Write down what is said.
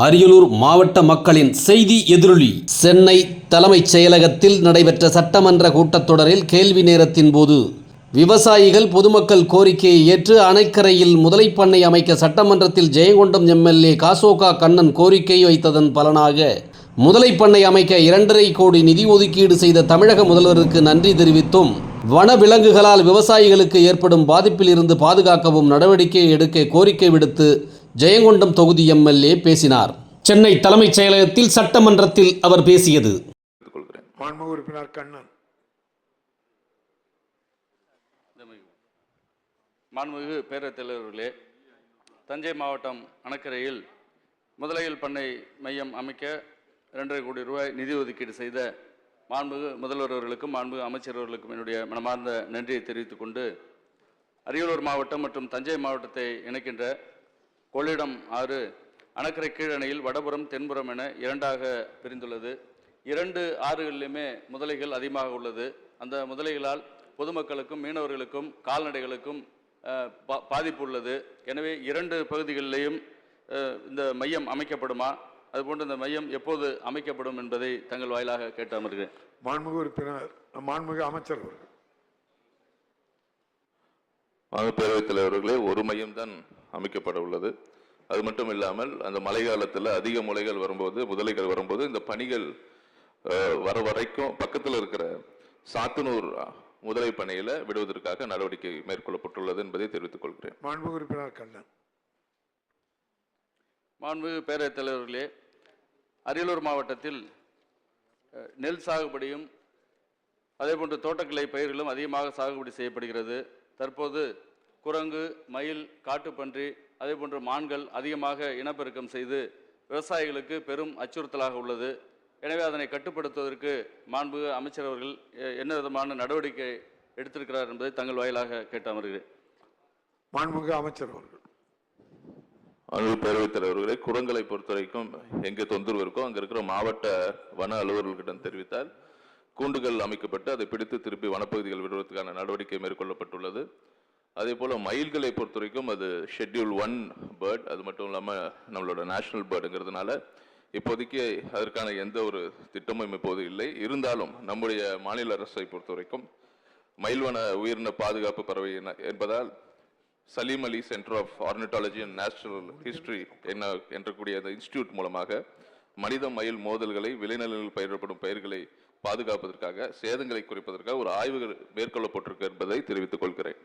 அரியலூர் மாவட்ட மக்களின் செய்தி எதிரொலி. சென்னை தலைமைச் செயலகத்தில் நடைபெற்ற சட்டமன்ற கூட்டத்தொடரில் கேள்வி நேரத்தின் போது விவசாயிகள் பொதுமக்கள் கோரிக்கையை ஏற்று அணைக்கரையில் முதலை பண்ணை அமைக்க சட்டமன்றத்தில் ஜெயங்கொண்டம் எம்எல்ஏ காசோகா கண்ணன் கோரிக்கை வைத்ததன் பலனாக முதலைப் பண்ணை அமைக்க இரண்டரை கோடி நிதி ஒதுக்கீடு செய்த தமிழக முதல்வருக்கு நன்றி தெரிவித்தும் வன விலங்குகளால் விவசாயிகளுக்கு ஏற்படும் பாதிப்பில் இருந்து பாதுகாக்கவும் நடவடிக்கை எடுக்க கோரிக்கை விடுத்து ஜெயங்கொண்டம் தொகுதி எம்எல்ஏ பேசினார். சென்னை தலைமைச் செயலகத்தில் சட்டமன்றத்தில் அவர் பேசியது. உறுப்பினர் கண்ணன். மாண்புமிகு பேரவைத் தலைவர்களே தஞ்சை மாவட்டம் அணக்கரையில் முதலையில் பண்ணை மையம் அமைக்க இரண்டரை கோடி ரூபாய் நிதி ஒதுக்கீடு செய்த மாண்புமிகு முதல்வர் அவர்களுக்கும் மாண்புமிகு அமைச்சர் அவர்களுக்கும் என்னுடைய மனமார்ந்த நன்றியை தெரிவித்துக் கொண்டு அரியலூர் மாவட்டம் மற்றும் தஞ்சை மாவட்டத்தை இணைக்கின்ற கொள்ளிடம் ஆறு அணக்கரை கீழணையில் வடபுறம் தென்புறம் என இரண்டாக பிரிந்துள்ளது. இரண்டு ஆறுகளிலுமே முதலைகள் அதிகமாக உள்ளது. அந்த முதலைகளால் பொதுமக்களுக்கும் மீனவர்களுக்கும் கால்நடைகளுக்கும் பாதிப்பு உள்ளது. எனவே இரண்டு பகுதிகளிலேயும் இந்த மையம் அமைக்கப்படுமா? அதுபோன்று இந்த மையம் எப்போது அமைக்கப்படும் என்பதை தங்கள் வாயிலாக கேட்டு அமர்கிறேன். மாண்புமிகு உறுப்பினர் மாண்புமிகு அமைச்சர் அவர்கள். மாண்பு பேரவைத் தலைவர்களே ஒரு மையம் தான் அமைக்கப்பட உள்ளது அது மட்டும் இல்லாமல் அந்த மழை காலத்தில் அதிக முலைகள் வரும்போது முதலைகள் வரும்போது இந்த பணிகள் வர வரைக்கும் பக்கத்தில் இருக்கிற சாத்தனூர் முதலை பணியில விடுவதற்காக நடவடிக்கை மேற்கொள்ளப்பட்டுள்ளது என்பதை தெரிவித்துக் கொள்கிறேன். மாண்புமிகு உறுப்பினர் கண்ணன். மாண்புமிகு பேரவைத் தலைவர்களே அரியலூர் மாவட்டத்தில் நெல் சாகுபடியும் அதேபோன்று தோட்டக்கலை பயிர்களும் அதிகமாக சாகுபடி செய்யப்படுகிறது. தற்போது குரங்கு மயில் காட்டுப்பன்றி அதேபோன்று மான்கள் அதிகமாக இனப்பெருக்கம் செய்து விவசாயிகளுக்கு பெரும் அச்சுறுத்தலாக உள்ளது. எனவே அதனை கட்டுப்படுத்துவதற்கு மாண்புமிகு அமைச்சர் அவர்கள் என்ன விதமான நடவடிக்கை எடுத்திருக்கிறார் என்பதை தங்கள் வாயிலாக கேட்டு அமர்கிறேன். மாண்புமிகு அமைச்சர் அவர்கள். மாண்பு பேரவைத் தலைவர்களே குரங்களை பொறுத்த வரைக்கும் எங்க தொந்தரவு இருக்கோ அங்க இருக்கிற மாவட்ட வன அலுவலர்களிடம் தெரிவித்தால் கூண்டுகள் அமைக்கப்பட்டு அதை பிடித்து திருப்பி வனப்பகுதிகள் விடுவதற்கான நடவடிக்கை மேற்கொள்ளப்பட்டுள்ளது. அதே போல் மயில்களை பொறுத்த வரைக்கும் அது ஷெட்யூல் ஒன் பேர்ட் அது மட்டும் இல்லாமல் நம்மளோட நேஷனல் பேர்டுங்கிறதுனால இப்போதைக்கு அதற்கான எந்த ஒரு திட்டமும் இப்போது இல்லை. இருந்தாலும் நம்முடைய மாநில அரசை பொறுத்த வரைக்கும் மயில்வன உயிரின பாதுகாப்பு பறவை என்பதால் Salim Ali centre of ornithology and natural history என்ன என்றக்கூடிய அந்த இன்ஸ்டியூட் மூலமாக மனித மயில் மோதல்களை விளைநிலங்களில் பயிரிடப்படும் பயிர்களை பாதுகாப்பதற்காக சேதங்களை குறைப்பதற்காக ஒரு ஆய்வு மேற்கொள்ளப்பட்டிருக்கு என்பதை தெரிவித்துக் கொள்கிறேன்.